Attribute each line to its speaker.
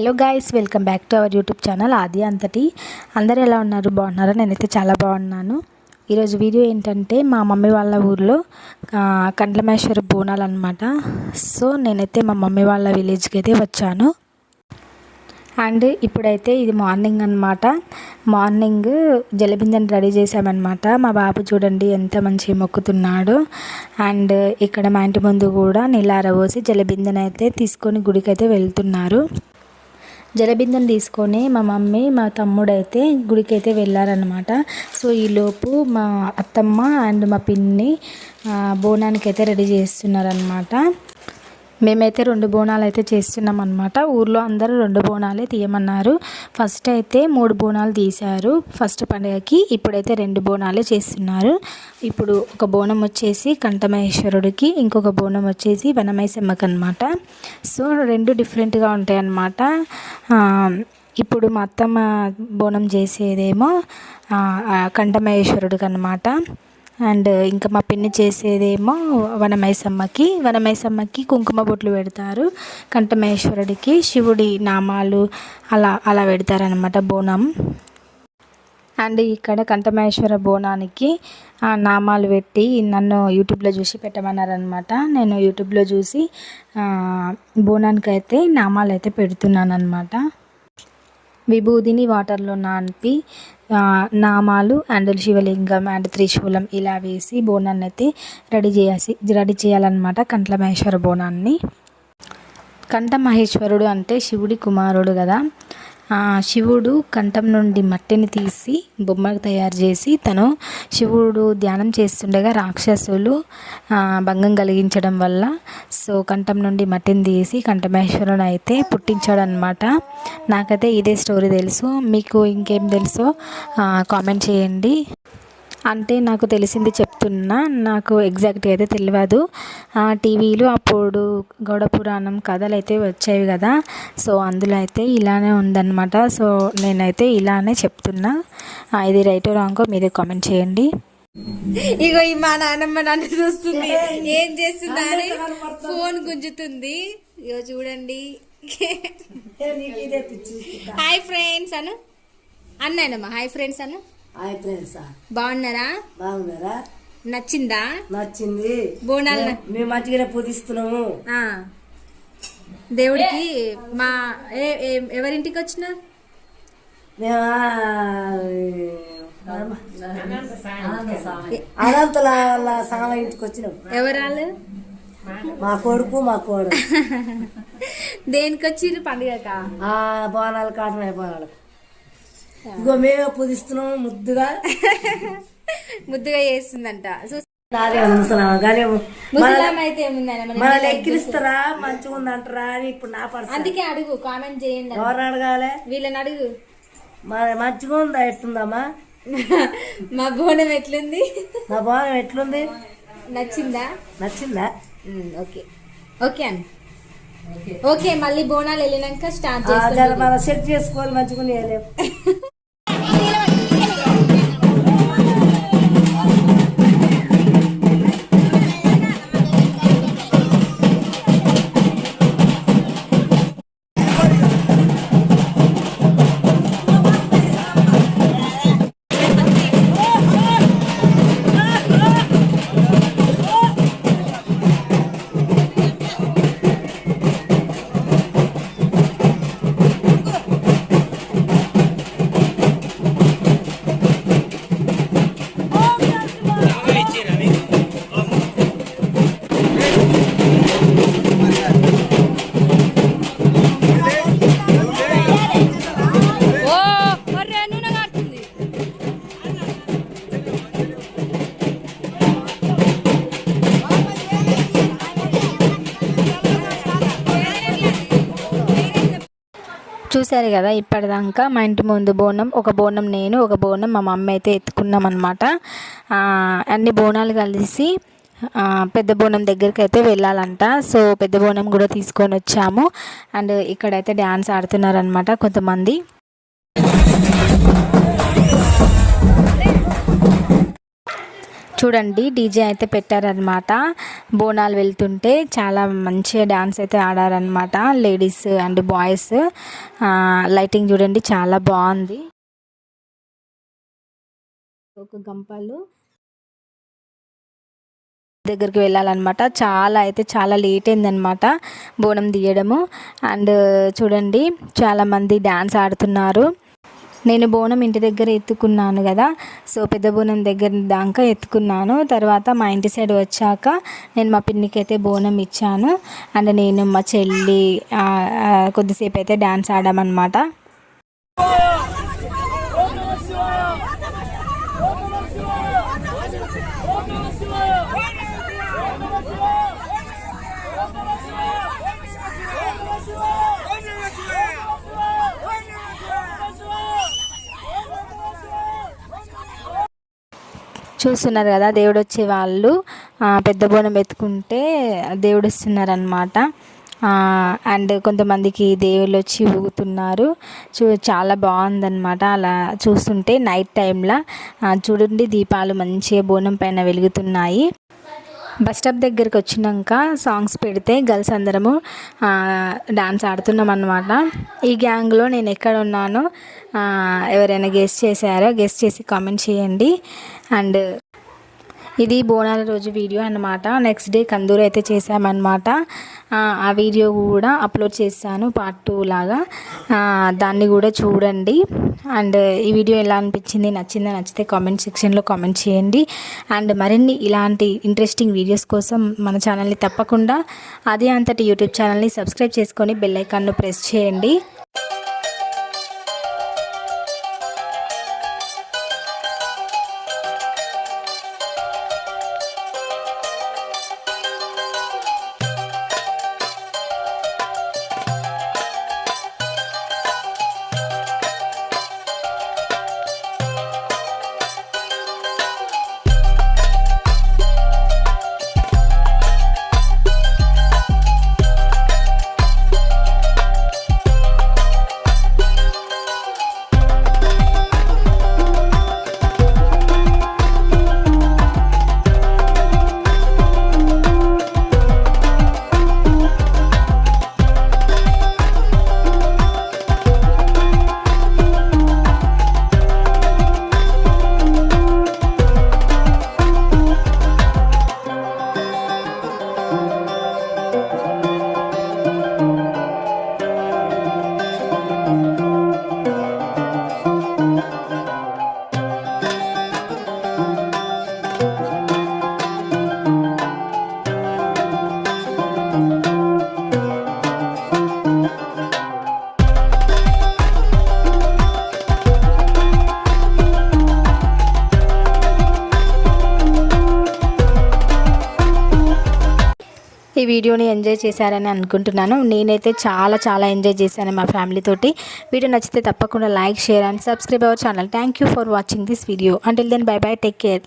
Speaker 1: Hello guys welcome back to our YouTube channel Adi Anthati. అందరు ఎలా ఉన్నారు? బాగున్నారా? నేనైతే చాలా బాగున్నాను. ఈరోజు వీడియో ఏంటంటే మా మమ్మీ వాళ్ళ ఊర్లో కండ్లమేశ్వర బోనాలు అనమాట సో నేనైతే మా మమ్మీ వాళ్ళ విలేజ్కి అయితే వచ్చాను. అండ్ ఇప్పుడైతే ఇది మార్నింగ్ అనమాట మార్నింగ్ జలబిందని రెడీ చేసామన్నమాట మా బాబు చూడండి ఎంత మంచిగా మొక్కుతున్నాడు. అండ్ ఇక్కడ మా ఇంటి ముందు కూడా నీళ్ళార పోసి జలబిందని అయితే తీసుకొని గుడికి అయితే వెళ్తున్నారు. జలబిందం తీసుకొని మా మమ్మీ మా తమ్ముడైతే గుడికైతే గుడికి అయితే వెళ్ళారనమాట సో ఈలోపు మా అత్తమ్మ అండ్ మా పిన్ని బోనానికి అయితే రెడీ చేస్తున్నారనమాట మేమైతే రెండు బోనాలు అయితే చేస్తున్నాం అనమాట ఊర్లో అందరూ రెండు బోనాలే తీయమన్నారు. ఫస్ట్ అయితే మూడు బోనాలు తీశారు. ఫస్ట్ పండుగకి ఇప్పుడైతే రెండు బోనాలే చేస్తున్నారు. ఇప్పుడు ఒక బోనం వచ్చేసి కంఠమహేశ్వరుడికి ఇంకొక బోనం వచ్చేసి వనమైసమ్మకి అనమాట సో రెండు డిఫరెంట్గా ఉంటాయి అన్నమాట ఇప్పుడు మా అత్తమ్మ బోనం చేసేదేమో కంఠమహేశ్వరుడికి అనమాట అండ్ ఇంకా మా పిన్ని చేసేదేమో వనమైసమ్మకి వనమైసమ్మకి కుంకుమ బొట్లు పెడతారు. కంఠమహేశ్వరుడికి శివుడి నామాలు అలా అలా పెడతారనమాట బోనం. అండ్ ఇక్కడ కంఠమేశ్వర బోనానికి నామాలు పెట్టి నన్ను యూట్యూబ్లో చూసి పెట్టమన్నారనమాట నేను యూట్యూబ్లో చూసి బోనానికి అయితే నామాలు అయితే పెడుతున్నాను అనమాట విభూదిని వాటర్లో నానిపి నామాలు అండ్ శివలింగం అండ్ త్రిశూలం ఇలా వేసి బోనాన్ని అయితే రెడీ చేయాల్సి రెడీ చేయాలన్నమాట కంట్ల మహేశ్వర బోనాన్ని. కంఠ మహేశ్వరుడు అంటే శివుడి కుమారుడు కదా. శివుడు కంఠం నుండి మట్టిని తీసి బొమ్మ తయారు చేసి తను శివుడు ధ్యానం చేస్తుండగా రాక్షసులు భంగం కలిగించడం వల్ల సో కంఠం నుండి మట్టిని తీసి కంఠమేశ్వరుని అయితే పుట్టించాడు అనమాట నాకైతే ఇదే స్టోరీ తెలుసు. మీకు ఇంకేం తెలుసో కామెంట్ చేయండి. అంటే నాకు తెలిసింది చెప్తున్నా నాకు ఎగ్జాక్ట్గా అయితే తెలియదు ఆ, టీవీలో అప్పుడు గౌడ పురాణం కథలు అయితే వచ్చేవి కదా. సో అందులో అయితే ఇలానే ఉందన్నమాట. సో నేనైతే ఇలానే చెప్తున్నా. ఇది రైటో రాంగో మీరే కామెంట్ చేయండి.
Speaker 2: ఇగో ఈ మా నాన్నమ్మ నన్ను చూస్తుంది. ఏం? చేస్తుందా అని ఫోన్ గుంజుతుంది. ఇగో చూడండి. Hi friends Anu. అన్నానమ్మా hi friends Anu.
Speaker 3: Hi friends.
Speaker 2: బాగున్నారా?
Speaker 3: బాగున్నారా?
Speaker 2: నచ్చిందా?
Speaker 3: నచ్చింది.
Speaker 2: బోనాలు
Speaker 3: మేము మంచిగానే పూజిస్తున్నాము.
Speaker 2: ఆ. దేవుడికి మా ఎవరింటికి వచ్చిన?
Speaker 3: అనంతల వాళ్ళ సామ ఇంటికి వచ్చినాం.
Speaker 2: ఎవరాలు?
Speaker 3: మా కొడుకు మా కోడు
Speaker 2: దేనికి వచ్చిర్రు పండుగక?
Speaker 3: ఆ బోనాలు కాటమే బోనాలు ఇగో మేమే పూజిస్తున్నాము ముద్దుగా.
Speaker 2: ముద్దుగా చేస్తుందంట. మన
Speaker 3: మనల్ని ఎక్కిరిస్తారా మంచిగా ఉందంటారా అని ఇప్పుడు నా పరిస్థితి.
Speaker 2: అందుకే అడుగు కామెంట్ చేయండి
Speaker 3: ఎవరు అడగాలి?
Speaker 2: వీళ్ళని అడుగు.
Speaker 3: మరి మంచిగా ఉందా? ఎట్లుందమ్మా?
Speaker 2: మా బోనం ఎట్లుంది?
Speaker 3: నా బోనం ఎట్లుంది?
Speaker 2: నచ్చిందా?
Speaker 3: నచ్చిందా?
Speaker 2: ఓకే. ఓకే అండి ఓకే మళ్ళీ బోనాలు వెళ్ళినాక స్టార్ట్ చేస్తాం.
Speaker 3: సెట్ చేసుకోవాలి మంచిగా
Speaker 1: చూశారు కదా ఇప్పటిదాకా మా ఇంటి ముందు బోనం ఒక బోనం నేను ఒక బోనం మా మమ్మీ అయితే ఎత్తుకున్నాం అనమాట అన్ని బోనాలు కలిసి పెద్ద బోనం దగ్గరికి అయితే వెళ్ళాలంట. సో పెద్ద బోనం కూడా తీసుకొని వచ్చాము. అండ్ ఇక్కడైతే డ్యాన్స్ ఆడుతున్నారనమాట కొంతమంది. చూడండి డీజే అయితే పెట్టారనమాట బోనాలు వెళ్తుంటే చాలా మంచిగా డ్యాన్స్ అయితే ఆడారనమాట లేడీస్ అండ్ బాయ్స్. లైటింగ్ చూడండి చాలా బాగుంది. ఒక గంపలు దగ్గరికి వెళ్ళాలన్నమాట. చాలా అయితే చాలా లేట్ అయిందనమాట బోనం తీయడము. అండ్ చూడండి చాలామంది డ్యాన్స్ ఆడుతున్నారు. నేను బోనం ఇంటి దగ్గర ఎత్తుకున్నాను కదా. సో పెద్ద బోనం దగ్గర దాకా ఎత్తుకున్నాను. తర్వాత మా ఇంటి సైడ్ వచ్చాక నేను మా పిన్నికి అయితే బోనం ఇచ్చాను. అండ్ నేను మా చెల్లి కొద్దిసేపు అయితే డ్యాన్స్ ఆడామన్నమాట. చూస్తున్నారు కదా దేవుడు వచ్చే వాళ్ళు పెద్ద బోనం ఎత్తుకుంటే దేవుడు వస్తున్నారు అనమాట అండ్ కొంతమందికి దేవుళ్ళు వచ్చి ఊగుతున్నారు. చూ చాలా బాగుందన్నమాట. అలా చూస్తుంటే నైట్ టైంలో చూడండి దీపాలు మంచిగా బోనం పైన వెలుగుతున్నాయి. బస్ స్టాప్ దగ్గరికి వచ్చినాక సాంగ్స్ పెడితే గర్ల్స్ అందరము డాన్స్ ఆడుతున్నాం అనమాట ఈ గ్యాంగ్లో నేను ఎక్కడ ఉన్నానో ఎవరైనా గెస్ట్ చేశారో గెస్ట్ చేసి కామెంట్ చేయండి. అండ్ ఇది బోనాల రోజు వీడియో అన్నమాట. నెక్స్ట్ డే కందూరు అయితే చేసామన్నమాట ఆ, వీడియో కూడా అప్లోడ్ చేశాను పార్ట్ టూ లాగా. దాన్ని కూడా చూడండి. అండ్ ఈ వీడియో ఎలా అనిపించింది నచ్చిందా నచ్చితే కామెంట్ సెక్షన్లో కామెంట్ చేయండి. అండ్ మరిన్ని ఇలాంటి ఇంట్రెస్టింగ్ వీడియోస్ కోసం మన ఛానల్ని తప్పకుండా అదే అంతటి యూట్యూబ్ ఛానల్ని సబ్స్క్రైబ్ చేసుకొని బెల్ ఐకాన్ను ప్రెస్ చేయండి. ఈ వీడియోని ఎంజాయ్ చేశారని అనుకుంటున్నాను. నేనైతే చాలా చాలా ఎంజాయ్ చేశాను మా ఫ్యామిలీ తోటి. వీడియో నచ్చితే తప్పకుండా like share and subscribe our channel. Thank you for watching this video until then bye bye take care